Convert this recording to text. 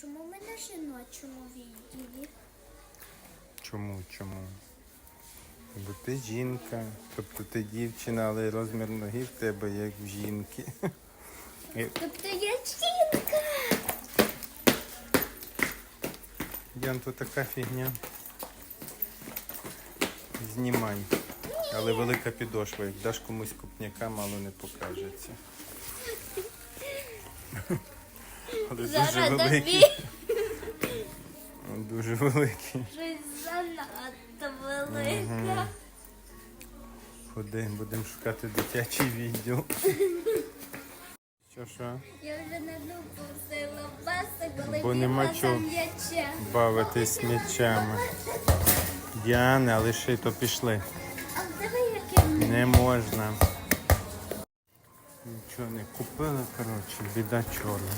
чому ми на жіночому відділі? Чому? Чому? Бо ти жінка, тобто ти дівчина, але розмір ноги в тебе як в жінки. Тобто я жінка. Ян, то така фігня. Знімай. Але велика підошва, як даш комусь купняка, мало не покажеться. Але дуже Зараз великий. тобі Дуже великий. щось занадто велике. Ходи, будемо шукати дитячий відділ. Що що? Я вже не допустила паса, коли Бо нема бігла за чого. м'ячем. Бавитись м'ячами. Діана, лиши, то пішли. А диви, яке в. Не можна. Нічого не купили, коротше, біда чорна.